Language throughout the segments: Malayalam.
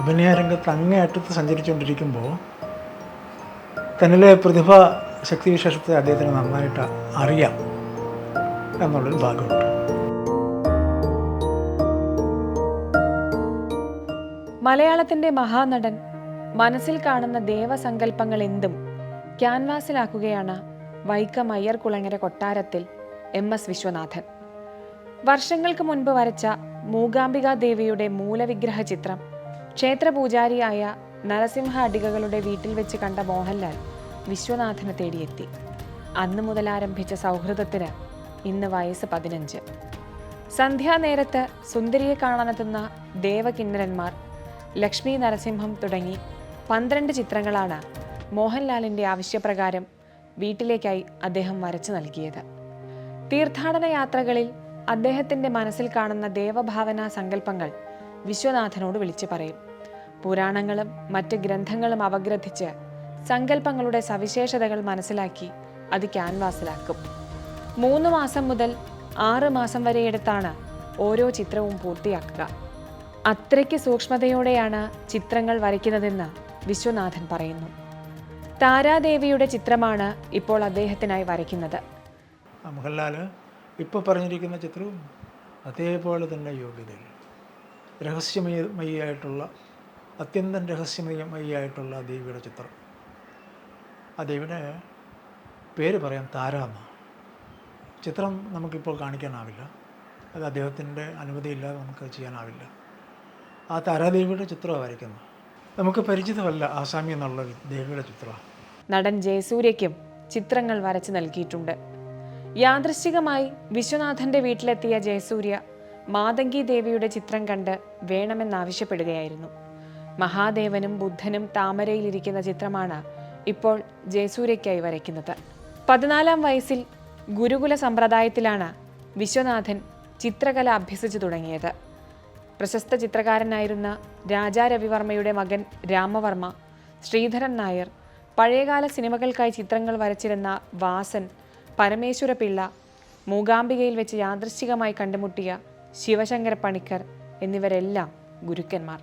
അഭിനയ രംഗത്ത് അങ്ങേയറ്റത്ത് സഞ്ചരിച്ചുകൊണ്ടിരിക്കുമ്പോൾ തന്നിലെ പ്രതിഭ ശക്തിവിശേഷത്തെ അദ്ദേഹത്തിന് നന്നായിട്ട് അറിയാം എന്നുള്ളൊരു ഭാഗമുണ്ട് മലയാളത്തിന്റെ മഹാനടൻ മനസ്സിൽ കാണുന്ന ദേവസങ്കല്പങ്ങൾ എന്തും ക്യാൻവാസിലാക്കുകയാണ് വൈക്കം അയ്യർ കുളങ്ങര കൊട്ടാരത്തിൽ എം എസ് വിശ്വനാഥൻ. വർഷങ്ങൾക്ക് മുൻപ് വരച്ച മൂകാംബിക ദേവിയുടെ മൂലവിഗ്രഹ ചിത്രം ക്ഷേത്രപൂജാരിയായ നരസിംഹ അടികകളുടെ വീട്ടിൽ വെച്ച് കണ്ട മോഹൻലാൽ വിശ്വനാഥനെ തേടിയെത്തി. അന്നു മുതൽ ആരംഭിച്ച സൗഹൃദത്തിന് ഇന്ന് വയസ്സ് പതിനഞ്ച്. സന്ധ്യാനേരത്ത് സുന്ദരിയെ കാണാനെത്തുന്ന ദേവകിന്നരന്മാർ ലക്ഷ്മി നരസിംഹം തുടങ്ങി പന്ത്രണ്ട് ചിത്രങ്ങളാണ് മോഹൻലാലിന്റെ ആവശ്യപ്രകാരം വീട്ടിലേക്കായി അദ്ദേഹം വരച്ചു നൽകിയത്. തീർത്ഥാടന യാത്രകളിൽ അദ്ദേഹത്തിന്റെ മനസ്സിൽ കാണുന്ന ദേവഭാവനാ സങ്കല്പങ്ങൾ വിശ്വനാഥനോട് വിളിച്ചു പറയും. പുരാണങ്ങളും മറ്റ് ഗ്രന്ഥങ്ങളും അവഗ്രഥിച്ച് സങ്കല്പങ്ങളുടെ സവിശേഷതകൾ മനസ്സിലാക്കി അത് ക്യാൻവാസിലാക്കും. മൂന്ന് മാസം മുതൽ ആറ് മാസം വരെ എടുത്താണ് ഓരോ ചിത്രവും പൂർത്തിയാക്കുക. അത്രയ്ക്ക് സൂക്ഷ്മതയോടെയാണ് ചിത്രങ്ങൾ വരയ്ക്കുന്നതെന്ന് വിശ്വനാഥൻ പറയുന്നു. താരാദേവിയുടെ ചിത്രമാണ് ഇപ്പോൾ അദ്ദേഹത്തിനായി വരയ്ക്കുന്നത്. മോഹൻലാൽ ഇപ്പോൾ പറഞ്ഞിരിക്കുന്ന ചിത്രവും അതേപോലെ തന്നെ യോഗ്യതയിൽ. രഹസ്യമയമായിട്ടുള്ള അത്യന്തം രഹസ്യമയമായിട്ടുള്ള ദേവിയുടെ ചിത്രം. ആ ദേവിയുടെ പേര് പറയാം താരാമ. ചിത്രം നമുക്കിപ്പോൾ കാണിക്കാനാവില്ല. അത് അദ്ദേഹത്തിന്റെ അനുമതിയില്ലാതെ നമുക്ക് ചെയ്യാനാവില്ല. ആ താരാദേവിയുടെ ചിത്രമാണ് വരയ്ക്കുന്നത്. നമുക്ക് പരിചിതമല്ല ആസാമി എന്നുള്ള ദേവിയുടെ ചിത്രമാണ് നടൻ ജയസൂര്യയ്ക്കും ചിത്രങ്ങൾ വരച്ചു നൽകിയിട്ടുണ്ട്. യാദൃശ്ചികമായി വിശ്വനാഥന്റെ വീട്ടിലെത്തിയ ജയസൂര്യ മാതങ്കി ദേവിയുടെ ചിത്രം കണ്ട് വേണമെന്നാവശ്യപ്പെടുകയായിരുന്നു. മഹാദേവനും ബുദ്ധനും താമരയിലിരിക്കുന്ന ചിത്രമാണ് ഇപ്പോൾ ജയസൂര്യയ്ക്കായി വരയ്ക്കുന്നത്. പതിനാലാം വയസ്സിൽ ഗുരുകുല സമ്പ്രദായത്തിലാണ് വിശ്വനാഥൻ ചിത്രകല അഭ്യസിച്ചു തുടങ്ങിയത്. പ്രശസ്ത ചിത്രകാരനായിരുന്ന രാജാ രവിവർമ്മയുടെ മകൻ രാമവർമ്മ ശ്രീധരൻ നായർ പഴയകാല സിനിമകൾക്കായി ചിത്രങ്ങൾ വരച്ചിരുന്ന വാസൻ പരമേശ്വര പിള്ള മൂകാംബികയിൽ വെച്ച് യാദൃശ്ചികമായി കണ്ടുമുട്ടിയ ശിവശങ്കര പണിക്കർ എന്നിവരെല്ലാം ഗുരുക്കന്മാർ.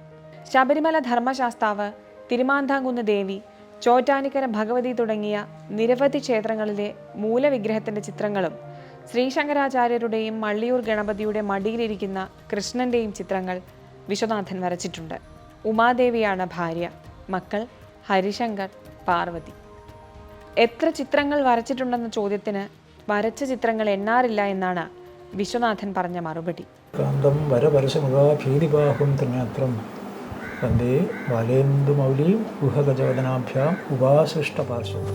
ശബരിമല ധർമ്മശാസ്താവ് തിരുമാന്താങ്കുന്ന് ദേവി ചോറ്റാനിക്കര ഭഗവതി തുടങ്ങിയ നിരവധി ക്ഷേത്രങ്ങളിലെ മൂലവിഗ്രഹത്തിന്റെ ചിത്രങ്ങളും ശ്രീശങ്കരാചാര്യരുടെയും മള്ളിയൂർ ഗണപതിയുടെ മടിയിലിരിക്കുന്ന കൃഷ്ണന്റെയും ചിത്രങ്ങൾ വിശ്വനാഥൻ വരച്ചിട്ടുണ്ട്. ഉമാദേവിയാണ് ഭാര്യ മക്കൾ ഹരിശങ്കർ പാർവതി. എത്ര ചിത്രങ്ങൾ വരച്ചിട്ടുണ്ടെന്ന ചോദ്യത്തിന് വരച്ച ചിത്രങ്ങൾ എണ്ണാറില്ല എന്നാണ് വിശ്വനാഥൻ പറഞ്ഞ മറുപടി. കാന്തം വരപരശമുഖ ഭീതിബാഹും ത്രിനേത്രം വന്ദേ ബാലേന്ദുമൗലീം ഗുഹഗജവദനാഭ്യാം ഉപാസൃഷ്ടപാർശ്വം